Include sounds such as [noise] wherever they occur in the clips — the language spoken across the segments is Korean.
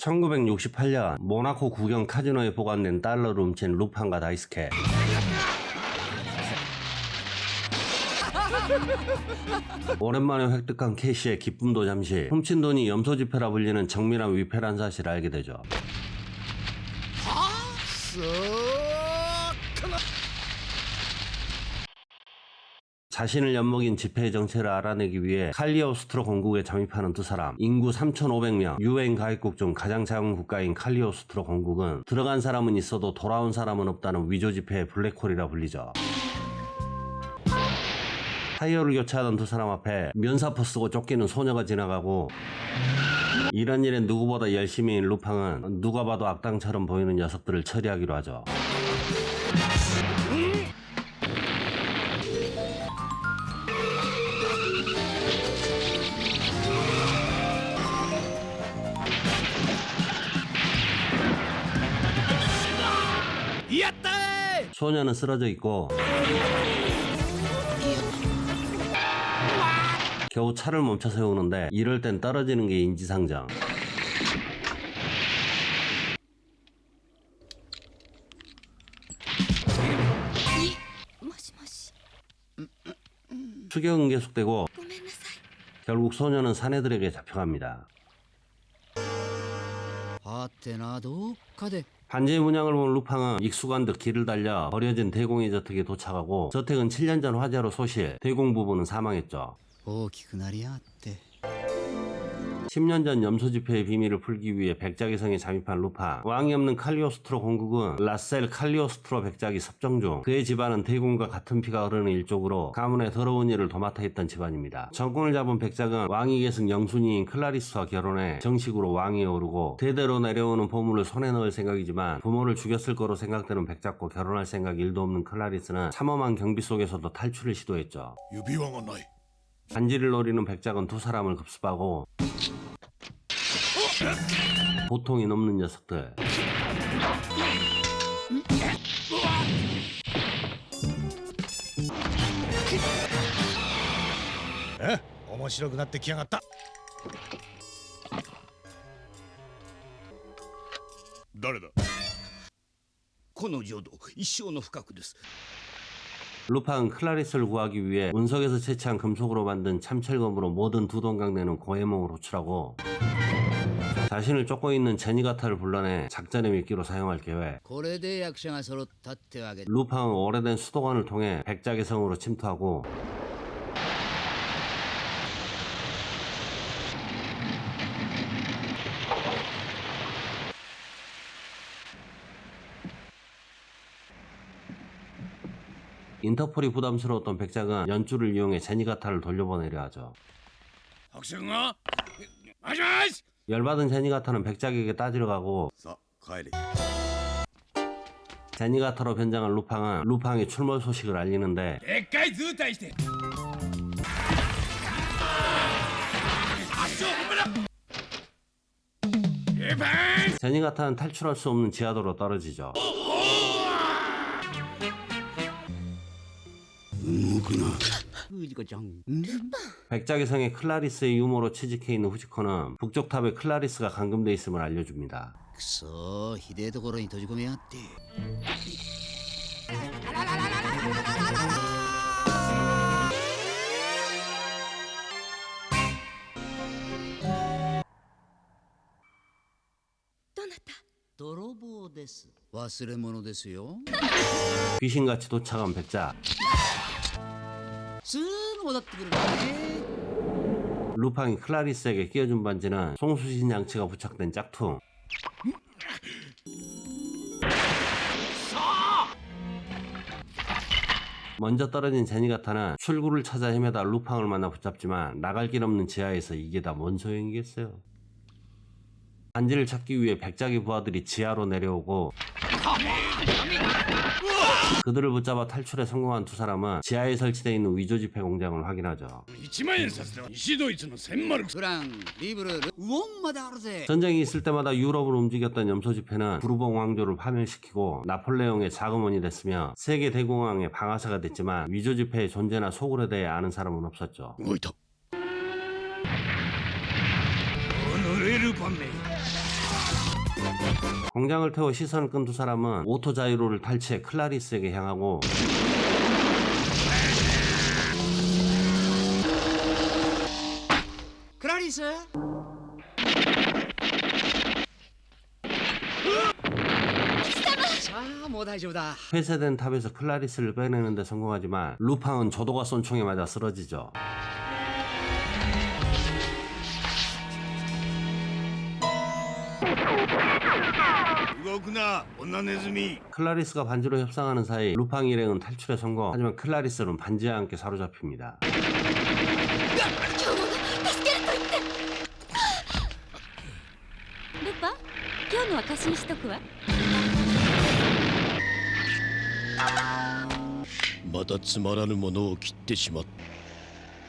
1968년 모나코 국영 카지노에 보관된 달러를 훔친 루팡과 다이스케. 오랜만에 획득한 캐시의 기쁨도 잠시 훔친 돈이 염소지폐라 불리는 정밀한 위패란 사실을 알게 되죠 자신을 엿먹인 지폐의 정체를 알아내기 위해 칼리오스트로 건국에 잠입하는 두 사람. 인구 3,500명. 유엔 가입국 중 가장 작은 국가인 칼리오스트로 건국은 들어간 사람은 있어도 돌아온 사람은 없다는 위조 지폐의 블랙홀이라 불리죠. 타이어를 교체하던 두 사람 앞에 면사포 쓰고 쫓기는 소녀가 지나가고 이런 일엔 누구보다 열심히인 루팡은 누가 봐도 악당처럼 보이는 녀석들을 처리하기로 하죠 소녀는 쓰러져 있고 겨우 차를 멈춰 세우는데 이럴 땐 떨어지는 게 인지상정. 이もしもし 추격은 계속되고 ごめんなさい 결국 소녀는 사내들에게 잡혀갑니다. はてなどっかで 반지의 문양을 본 루팡은 익숙한 듯 길을 달려 버려진 대공의 저택에 도착하고 저택은 7년 전 화재로 소실, 대공 부부는 사망했죠. 大きくなりやがって 10년 전 염소 집회의 비밀을 풀기 위해 백작이 성에 잠입한 루파. 왕이 없는 칼리오스트로 공국은 라셀 칼리오스트로 백작이 섭정 중 그의 집안은 대군과 같은 피가 흐르는 일족으로 가문의 더러운 일을 도맡아 했던 집안입니다. 정권을 잡은 백작은 왕이 계승 영순이인 클라리스와 결혼해 정식으로 왕위에 오르고 대대로 내려오는 보물을 손에 넣을 생각이지만 부모를 죽였을 거로 생각되는 백작과 결혼할 생각 일도 없는 클라리스는 참엄한 경비 속에서도 탈출을 시도했죠. 유비왕은 나이. 반지를 노리는 백작은 두 사람을 급습하고 보통이 넘는 녀석들 え面白くなってきやがった誰だこの浄土一生の深くです 루팡은 클라리스를 구하기 위해 운석에서 채취한 금속으로 만든 참철검으로 모든 두동강 내는 고해몽을 호출하고 자신을 쫓고 있는 제니가타를 불러내 작전의 미끼로 사용할 계획. 루팡은 오래된 수도관을 통해 백작의 성으로 침투하고 인터폴이 부담스러웠던 백작은 연줄을 이용해 제니가타를 돌려보내려 하죠. 학생아, 아저씨, 열받은 제니 가타는 백작에게 따지러 가고 제니 가타로 변장한 루팡은 루팡의 출몰 소식을 알리는데 제니 가타는 탈출할 수 없는 지하도로 떨어지죠. 누구나. 이거 정. 루팡. 백작의 성에 클라리스의 유모로 취직해 있는 후지코는 북쪽 탑에 클라리스가 감금돼 있음을 알려줍니다. くそーひでえところに閉じ込めやがって どなた泥棒です忘れ物ですよ 귀신같이 도착한 백작. 깜짝 놀랐더니 그러네. 루팡이 클라리스에게 끼워준 반지는 송수신 양치가 부착된 짝퉁. 먼저 떨어진 제니가타는 출구를 찾아 헤매다 루팡을 만나 붙잡지만 나갈 길 없는 지하에서 이게 다 뭔 소용이겠어요. 안지를 찾기 위해 백작의 부하들이 지하로 내려오고 그들을 붙잡아 탈출에 성공한 두 사람은 지하에 설치되어 있는 위조 지폐 공장을 확인하죠. 전쟁이 있을 때마다 유럽을 움직였던 염소 지폐는 부르봉 왕조를 파멸시키고 나폴레옹의 자금원이 됐으며 세계 대공황의 방아쇠가 됐지만 위조 지폐의 존재나 소굴에 대해 아는 사람은 없었죠. 오늘 밤에 공장을 태워 시선을 끈 두 사람은 오토 자이로를 탈취해 클라리스에게 향하고 클라리스? 회사된 탑에서 클라리스를 빼내는데 성공하지만 루팡은 조도가 쏜 총에 맞아 쓰러지죠. 動くな女ネズミ 클라리스가 반지로 협상하는 사이 루팡 일행은 탈출에 성공. 하지만 클라리스는 반지와 함께 사로잡힙니다. 今日も助けると言ってルパ今日のは過信しとくわまたつまらぬものを切ってしまった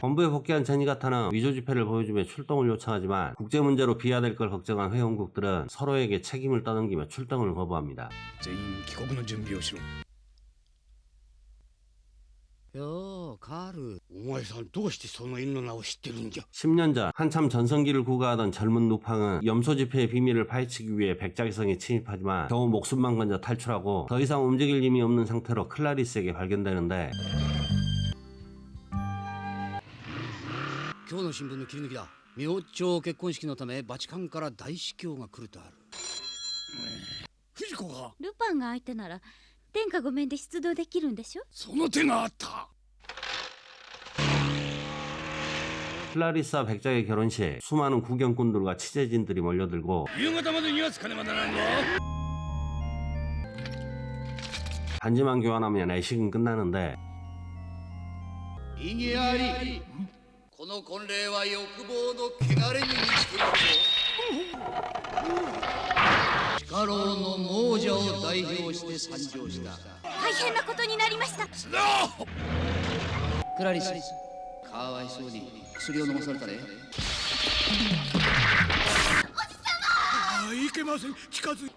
본부에 복귀한 제니가타는 위조 지폐를 보여주며 출동을 요청하지만 국제 문제로 비하될 걸 걱정한 회원국들은 서로에게 책임을 떠넘기며 출동을 거부합니다. 全員帰国の準備をしろようカールお前さんどうしてその犬の名を知ってるんじゃ 10년 전 한참 전성기를 구가하던 젊은 루팡은 염소 지폐의 비밀을 파헤치기 위해 백작이성에 침입하지만 겨우 목숨만 건져 탈출하고 더 이상 움직일 힘이 없는 상태로 클라리스에게 발견되는데 今日の新聞の切り抜きだ明朝結婚式のためバチカンから大司教が来るとある藤子がルパンが相手なら天下御免で出動できるんでしょその手があった 클라리스와 백작의 결혼식 수많은 구경꾼들과 취재진들이 몰려들고 夕方までには着かねばならんぞ 반지만 교환하면 애식은 끝나는데 異議あり この婚礼は欲望の汚れに満ちているぞ。地下牢の亡者を代表して参上した。大変なことになりました。クラリス。かわいそうに薬を飲まされたね。ああいけません。近づい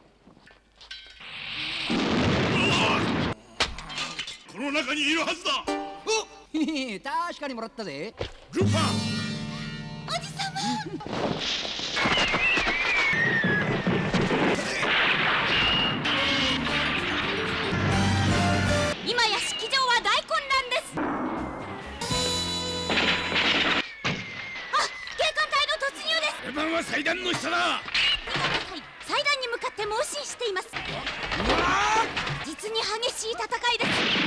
この中にいるはずだ [laughs] 確かにもらったぜ。ルパン今や式場は大混乱です。あ警官隊の突入です。ルパンは祭壇の下だ。に向かって猛進して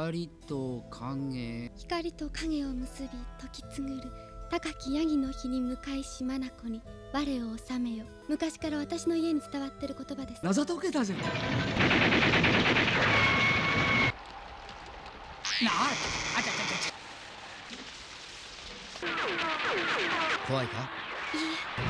光と影。光と影を結び時継ぐる高きヤギの日に向かいし眼に我を治めよ。昔から私の家に伝わってる言葉です。謎解けたぜなああちゃちゃちゃ怖いか？いえ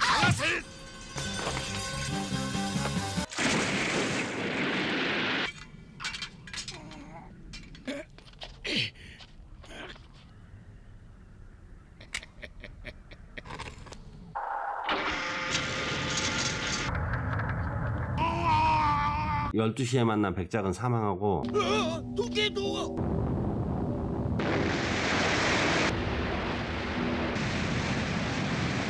그것을 열두 시에 만난 백작은 사망하고 어, 어 두개도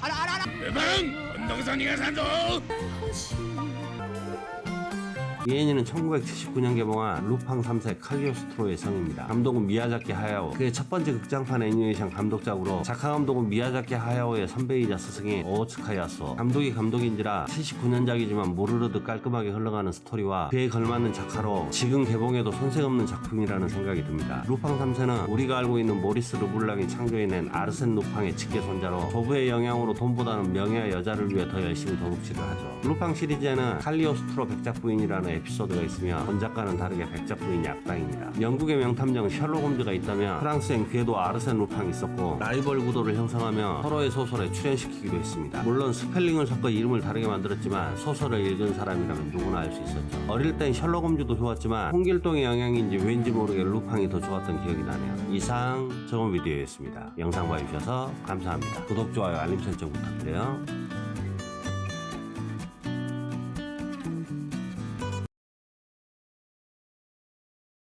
알아 알아 알아. 대방 건동선이가 산도. 이엔이는 1979년 개봉한 루팡 3세 칼리오스트로의 성입니다. 감독은 미야자키 하야오. 그의 첫 번째 극장판 애니메이션 감독작으로 작화 감독은 미야자키 하야오의 선배이자 스승인 오츠카야소. 감독이 감독인지라 79년작이지만 무르르듯 깔끔하게 흘러가는 스토리와 그에 걸맞는 작화로 지금 개봉해도 손색 없는 작품이라는 생각이 듭니다. 루팡 3세는 우리가 알고 있는 모리스 르블랑이 창조해낸 아르센 루팡의 직계 손자로 조부의 영향으로 돈보다는 명예와 여자를 위해 더 열심히 도둑질을 하죠. 루팡 시리즈에는 칼리오스트로 백작 부인이라는 에피소드가 있으며 원작과는 다르게 백작 부인이 악당입니다. 영국의 명탐정 셜록 홈즈가 있다면 프랑스엔 그에도 아르센 루팡이 있었고 라이벌 구도를 형성하며 서로의 소설에 출연시키기도 했습니다. 물론 스펠링을 섞어 이름을 다르게 만들었지만 소설을 읽은 사람이라면 누구나 알 수 있었죠. 어릴 땐 셜록 홈즈도 좋았지만 홍길동의 영향인지 왠지 모르게 루팡이 더 좋았던 기억이 나네요. 이상 좋은 비디오였습니다. 영상 봐주셔서 감사합니다. 구독, 좋아요, 알림 설정 부탁드려요.